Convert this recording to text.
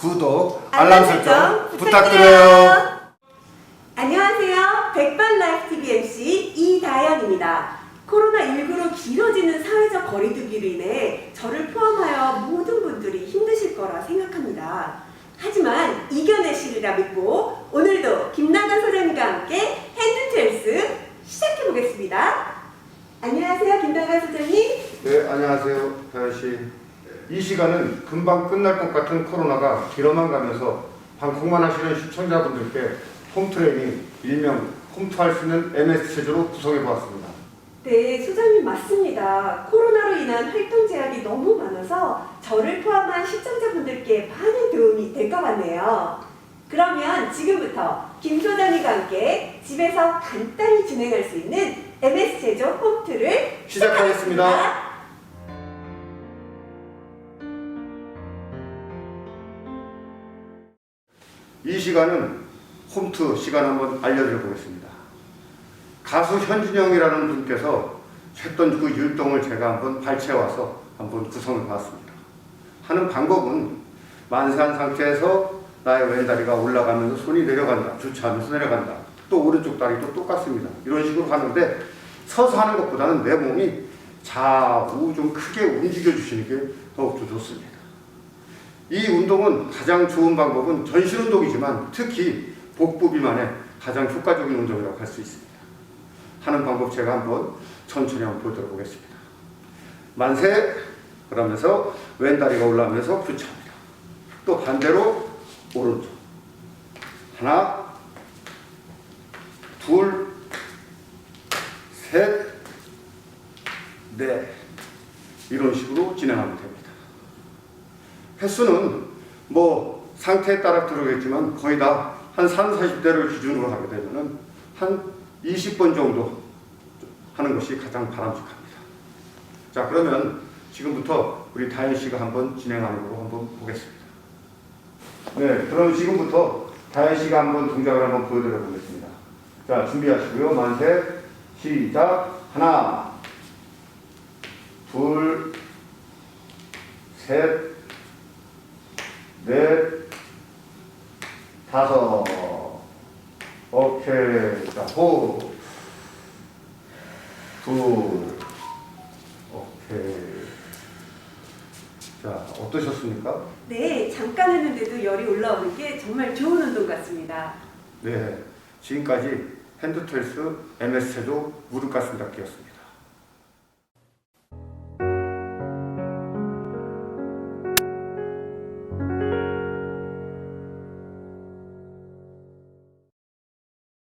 구독, 알람 설정 부탁드려요. 안녕하세요. 백반 라이프 TV MC 이다연입니다. 코로나19로 길어지는 사회적 거리두기로 인해 저를 포함하여 모든 분들이 힘드실 거라 생각합니다. 하지만 이겨내시리라 믿고 오늘도 김나간 소장님과 함께 핸드트웰스 시작해 보겠습니다. 안녕하세요, 김나간 소장님. 네, 안녕하세요. 다현 씨. 이 시간은 금방 끝날 것 같은 코로나가 길어만 가면서 방송만 하시는 시청자분들께 홈트레이닝, 일명 홈트할 수 있는 MS 체조로 구성해 보았습니다. 네, 소장님 맞습니다. 코로나로 인한 활동 제약이 너무 많아서 저를 포함한 시청자분들께 많은 도움이 될 것 같네요. 그러면 지금부터 김 소장님과 함께 집에서 간단히 진행할 수 있는 MS 제조 홈트를 시작하겠습니다. 이 시간은 홈트 시간 한번 알려드려 보겠습니다. 가수 현진영이라는 분께서 했던 그 율동을 제가 한번 발췌해와서 한번 구성을 봤습니다. 하는 방법은 만세한 상태에서 나의 왼다리가 올라가면서 손이 내려간다. 주차하면서 내려간다. 또 오른쪽 다리도 똑같습니다. 이런 식으로 하는데 서서 하는 것보다는 내 몸이 좌우 좀 크게 움직여 주시는 게 더욱더 좋습니다. 이 운동은 가장 좋은 방법은 전신 운동이지만 특히 복부 비만에 가장 효과적인 운동이라고 할 수 있습니다. 하는 방법 제가 한번 천천히 한번 보도록 보겠습니다. 만세 그러면서 왼 다리가 올라오면서 교차합니다. 또 반대로 오른쪽 하나 둘 셋, 넷 이런 식으로 진행하면 됩니다. 횟수는 뭐 상태에 따라 들어겠지만 거의 다 한 3, 40대를 기준으로 하게 되면은 한 20번 정도 하는 것이 가장 바람직합니다. 자, 그러면 지금부터 우리 다현 씨가 한번 진행하는 거로 한번 보겠습니다. 네, 그럼 지금부터 다현 씨가 한번 동작을 한번 보여드려 보겠습니다. 자, 준비하시고요. 만세, 시작. 하나, 둘, 셋, 넷, 다섯. 오케이. 자, 호. 둘. 오케이. 자, 어떠셨습니까? 네, 잠깐 했는데도 열이 올라오는 게 정말 좋은 운동 같습니다. 네. 지금까지 핸드트레스 MS 체조 무릎 가슴 닫기였습니다.